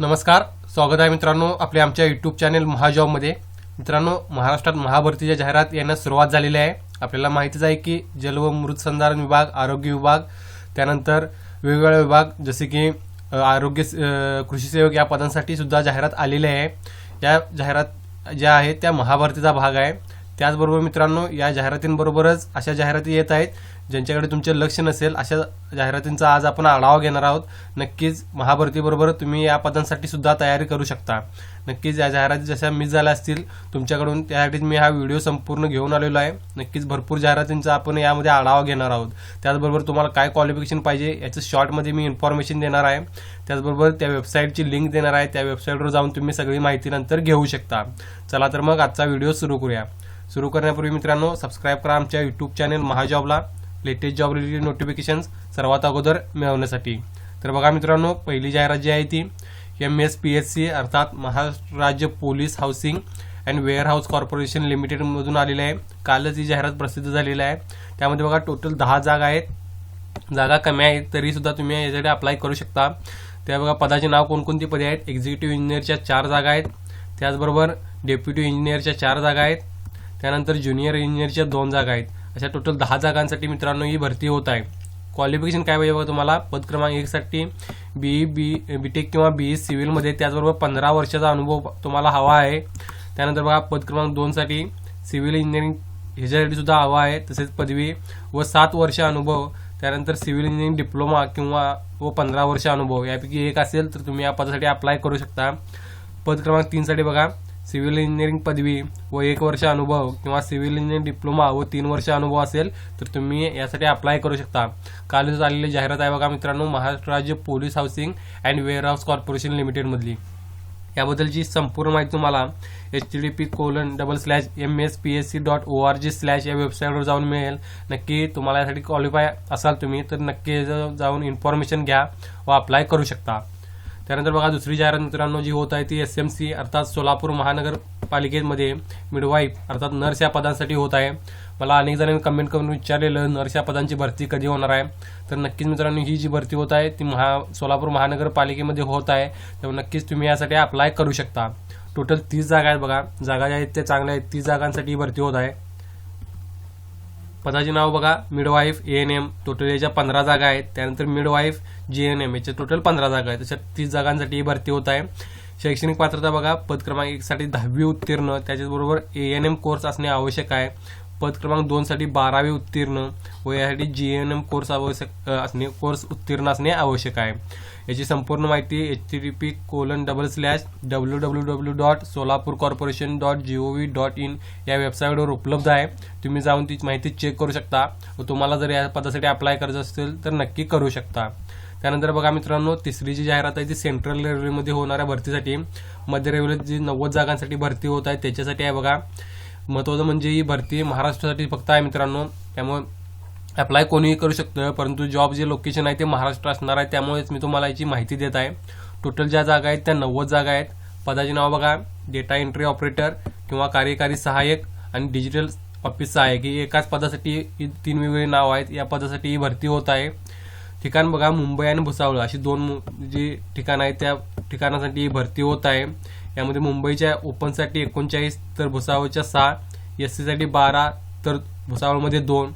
नमस्कार स्वागत आहे मित्रांनो आपल्या आमच्या युट्यूब चॅनेल महाजॉबमध्ये. मित्रांनो महाराष्ट्रात महाभरतीच्या जाहिरात येण्यास सुरुवात झालेली आहे. आपल्याला माहितीच आहे की जल व मृत संधारण विभाग आरोग्य विभाग त्यानंतर वेगवेगळे विभाग जसे की आरोग्य कृषी सेवक या पदांसाठी सुद्धा जाहिरात आलेली आहे. या जाहिरात ज्या आहेत त्या महाभरतीचा भाग आहे. त्याचबरोबर मित्रांनो या जाहिरातींबरोबरच अशा जाहिराती येत आहेत ज्यांच्याकडे तुमचे लक्ष नसेल अशा जाहिरातींचा आज आपण आढावा घेणार आहोत. नक्कीच महाभरतीबरोबर तुम्ही या पदांसाठी सुद्धा तयारी करू शकता. नक्कीच या जाहिराती जशा मिस झाल्या असतील तुमच्याकडून त्यासाठी मी हा व्हिडिओ संपूर्ण घेऊन आलेलो आहे. नक्कीच भरपूर जाहिरातींचा आपण यामध्ये आढावा घेणार आहोत. त्याचबरोबर तुम्हाला काय क्वालिफिकेशन पाहिजे याचं शॉर्टमध्ये मी इन्फॉर्मेशन देणार आहे. त्याचबरोबर त्या वेबसाईटची लिंक देणार आहे. त्या वेबसाईटवर जाऊन तुम्ही सगळी माहिती नंतर घेऊ शकता. चला तर मग आजचा व्हिडिओ सुरू करूया. सुरू करण्यापूर्वी मित्रांनो सबस्क्राईब करा आमच्या यूट्यूब चॅनल महाजॉबला. लेटेस्ट जॉब रिलेटेड नोटिफिकेशन्स सर्वात अगोदर मिळवण्यासाठी. तर बघा मित्रांनो पहिली जाहिरात जी आहे ती M S P S C अर्थात महाराष्ट्र राज्य police housing and warehouse corporation लिमिटेडमधून आलेली आहे. कालच ही जाहिरात प्रसिद्ध झालेली आहे. त्यामध्ये बघा टोटल दहा जागा आहेत. जागा कमी आहेत तरी सुद्धा तुम्ही यासाठी अप्लाय करू शकता. त्या बघा पदाचे नाव कोणकोणती पदे आहेत? एक्झिक्युटिव्ह इंजिनियरच्या चार जागा आहेत. त्याचबरोबर डेप्युटी इंजिनियरच्या चार जागा आहेत. त्यानंतर ज्युनियर इंजिनियरच्या दोन जागा आहेत. अशा टोटल दहा जागांसाठी मित्रांनो ही भरती होत आहे. क्वालिफिकेशन काय पाहिजे बघा तुम्हाला? पद क्रमांक एकसाठी बी बी बीटेक किंवा बी सिव्हिलमध्ये त्याचबरोबर पंधरा वर्षाचा अनुभव तुम्हाला हवा आहे. त्यानंतर बघा पद क्रमांक दोनसाठी सिव्हिल इंजिनिअरिंग ह्याच्यासाठी सुद्धा हवा आहे. तसेच पदवी व सात वर्ष अनुभव. त्यानंतर सिव्हिल इंजिनिअरिंग डिप्लोमा किंवा व पंधरा वर्ष अनुभव. यापैकी एक असेल तर तुम्ही या पदासाठी अप्लाय करू शकता. पद क्रमांक तीनसाठी बघा. सिव्हिल इंजिनिअरिंग पदवी व एक वर्ष अनुभव किंवा सिव्हिल इंजिनिअरिंग डिप्लोमा व तीन वर्ष अनुभव असेल तर तुम्ही यासाठी अप्लाय करू शकता. कालच आलेली जाहिरात आहे बघा मित्रांनो महाराष्ट्र राज्य police housing and warehouse corporation लिमिटेडमधली याबद्दलची संपूर्ण माहिती तुम्हाला H T D P colon double slash M S P S C dot O R G slash या वेबसाईटवर जाऊन मिळेल. नक्की तुम्हाला यासाठी क्वालिफाय असाल तुम्ही तर नक्की जाऊन इन्फॉर्मेशन घ्या व अप्लाय करू शकता. त्यानंतर बघा दुसरी जाहिरात मित्रांनो जी होत आहे ती एस एम सी अर्थात सोलापूर महानगरपालिकेमध्ये मिडवाईफ अर्थात नर्स या पदांसाठी होत आहे. मला अनेक जणांनी कमेंट करून विचारलेलं नर्स या पदांची भरती कधी होणार आहे? तर नक्कीच मित्रांनो ही जी भरती होत आहे ती महा सोलापूर महानगरपालिकेमध्ये होत आहे. तर नक्कीच तुम्ही यासाठी अप्लाय करू शकता. टोटल तीस जागा आहेत बघा. जागा ज्या आहेत त्या चांगल्या आहेत. तीस जागांसाठी ही भरती होत आहे. पदाचे नाव बघा. Midwife A N M total याच्या पंधरा जागा आहेत. त्यानंतर मिडवाईफ जी एन एम याच्या टोटल पंधरा जागा आहेत. तशा तीस जागांसाठी ही भरती होत आहे. शैक्षणिक पात्रता बघा. पद क्रमांक एकसाठी दहावी उत्तीर्ण. त्याच्याचबरोबर ए एन एम कोर्स असणे आवश्यक आहे. पद क्रमांक दोनसाठी बारावी उत्तीर्ण व यासाठी जी एन एम कोर्स आवश्यक असणे कोर्स उत्तीर्ण असणे आवश्यक आहे. याची संपूर्ण माहिती H T T P colon double slash W W W dot Solapur corporation dot G O V dot in या वेबसाईटवर उपलब्ध आहे. तुम्ही जाऊन ती माहिती चेक करू शकता व तुम्हाला जर या पदासाठी अप्लाय करायचं असेल तर नक्की करू शकता. त्यानंतर बघा मित्रांनो तिसरी जी जाहिरात आहे ती सेंट्रल रेल्वेमध्ये होणाऱ्या भरतीसाठी मध्य रेल्वेत जी नव्वद जागांसाठी भरती होत आहे त्याच्यासाठी आहे बघा. महत्वाचं म्हणजे ही भरती महाराष्ट्रासाठी फक्त आहे मित्रांनो. त्यामुळे अप्लाय कोणीही करू शकतं परंतु जॉब जे लोकेशन आहे ते महाराष्ट्र असणार आहे त्यामुळेच मी तुम्हाला याची माहिती देत आहे. टोटल ज्या जागा आहेत त्या नव्वद जागा आहेत. पदाचे नाव बघा डेटा एंट्री ऑपरेटर किंवा कार्यकारी सहाय्यक आणि डिजिटल ऑफिस सहाय्यक. ही एकाच पदासाठी तीन वेगवेगळी नाव आहेत. या पदासाठी ही भरती होत आहे. ठिकाण बघा मुंबई आणि भुसावळ अशी दोन मु- जी ठिकाणं आहेत त्या ठिकाणासाठी ही भरती होत आहे. यामध्ये मुंबईच्या ओपनसाठी एकोणचाळीस तर भुसावळच्या सहा एस सीसाठी बारा तर भुसावळमध्ये दोन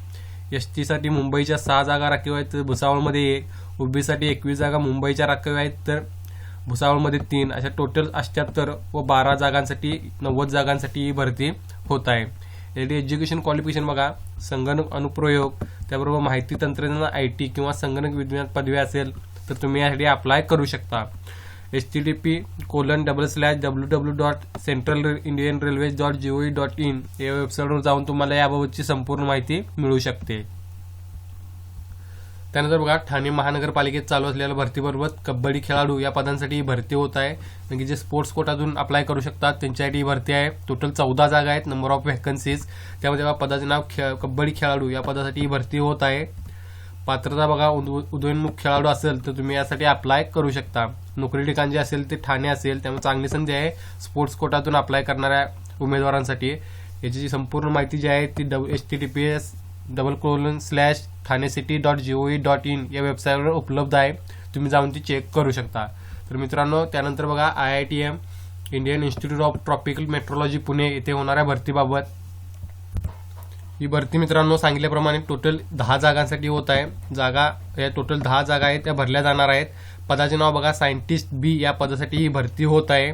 एस टीसाठी मुंबईच्या सहा जागा राखीव आहेत तर भुसावळमध्ये एक ओबीसाठी एकवीस जागा मुंबईच्या राखीव आहेत तर भुसावळमध्ये तीन. अशा टोटल अठ्याहत्तर व बारा जागांसाठी नव्वद जागांसाठी ही भरती होत आहे. यासाठी एज्युकेशन क्वालिफिकेशन बघा. संगणक अनुप्रयोग त्याबरोबर माहिती तंत्रज्ञान आय टी किंवा संगणक विज्ञान पदवी असेल तर तुम्ही यासाठी अप्लाय करू शकता. H T T P colon double slash W W dot central Indian railways dot G O dot in या वेबसाईटवर जाऊन तुम्हाला याबाबतची संपूर्ण माहिती मिळू शकते. त्यानंतर बघा ठाणे महानगरपालिकेत चालू असलेल्या भरतीबरोबर कबड्डी खेळाडू या पदांसाठी ही भरती होत आहे. म्हणजे जे स्पोर्ट्स कोटातून अप्लाय करू शकतात त्यांच्यासाठी ही भरती आहे. टोटल चौदा जागा आहेत नंबर ऑफ व्हॅकन्सीज त्यामध्ये बघा पदाचे नाव खेळ कबड्डी खेळाडू या पदासाठी ही भरती होत आहे. पात्रता बघा उद- उदयोन्मुख खेळाडू असेल तर तुम्ही यासाठी अप्लाय करू शकता. नोकरी ठिकाण जे असेल ते ठाणे असेल त्यामुळे चांगली संधी आहे. स्पोर्ट्स कोटातून अप्लाय करणाऱ्या उमेदवारांसाठी. याची जी संपूर्ण माहिती जी आहे ती डब H T T P S double colon slash Thane city dot G O E dot in या वेबसाईटवर उपलब्ध आहे. तुम्ही जाऊन ती चेक करू शकता. तर मित्रांनो त्यानंतर बघा I I T M Indian institute of tropical metrology Pune. येथे होणाऱ्या भरतीबाबत. ही भरती मित्रांनो सांगितल्याप्रमाणे टोटल दहा जागांसाठी होत आहे. जागा या टोटल दहा जागा आहेत त्या भरल्या जाणार आहेत. पदाचे नाव बघा सायंटिस्ट बी या पदासाठी ही भरती होत आहे.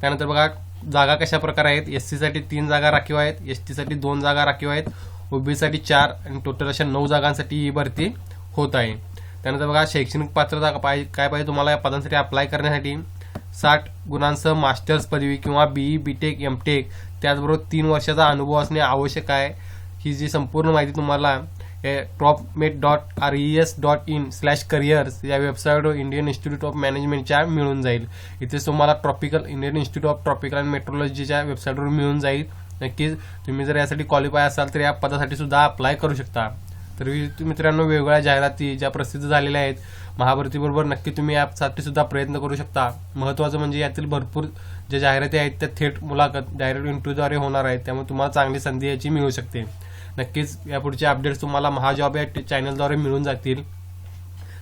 त्यानंतर बघा जागा कशा प्रकारे आहेत? एस सीसाठी तीन जागा राखीव आहेत एस टीसाठी दोन जागा राखीव आहेत ओबीसाठी चार आणि टोटल अशा नऊ जागांसाठी ही भरती होत आहे. त्यानंतर बघा शैक्षणिक पात्रता पाहिजे काय पाहिजे तुम्हाला या पदांसाठी अप्लाय करण्यासाठी? साठ गुणांसह मास्टर्स पदवी किंवा बीई बीटेक एमटेक त्याचबरोबर तीन वर्षाचा अनुभव असणे आवश्यक आहे. ही जी संपूर्ण माहिती तुम्हाला tropmet dot R E S dot in slash careers या वेबसाईटवर इंडियन इन्स्टिट्यूट ऑफ मॅनेजमेंटच्या मिळून जाईल. इथेच तुम्हाला tropical Indian institute of tropical and मेट्रोलॉजीच्या वेबसाईटवर मिळून जाईल. नक्कीच तुम्ही जर यासाठी क्वालिफाय असाल तर या पदासाठी सुद्धा अप्लाय करू शकता. तर मित्रांनो वेगवेगळ्या जाहिराती ज्या प्रसिद्ध झालेल्या आहेत महाभरतीबरोबर नक्की तुम्ही यासाठी सुद्धा प्रयत्न करू शकता. महत्त्वाचं म्हणजे यातील भरपूर ज्या जाहिराती आहेत त्या थेट मुलाखत डायरेक्ट इंटरव्ह्यूद्वारे होणार आहेत. त्यामुळे तुम्हाला चांगली संधी याची मिळू शकते. नक्कीच यापुढचे अपडेट्स तुम्हाला महाजॉब या चॅनलद्वारे मिळून जातील.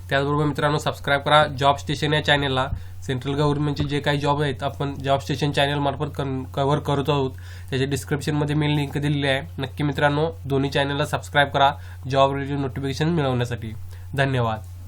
त्याचबरोबर मित्रांनो सबस्क्राईब करा जॉब स्टेशन या चॅनेलला सेंट्रल गव्हर्नमेंटचे जे काही जॉब आहेत आपण जॉब स्टेशन चॅनलमार्फत कव्हर करत आहोत. त्याच्या डिस्क्रिप्शनमध्ये मी लिंक दिलेली आहे. नक्की मित्रांनो दोन्ही चॅनलला सबस्क्राईब करा. जॉब रिलेटेड नोटिफिकेशन मिळवण्यासाठी. धन्यवाद.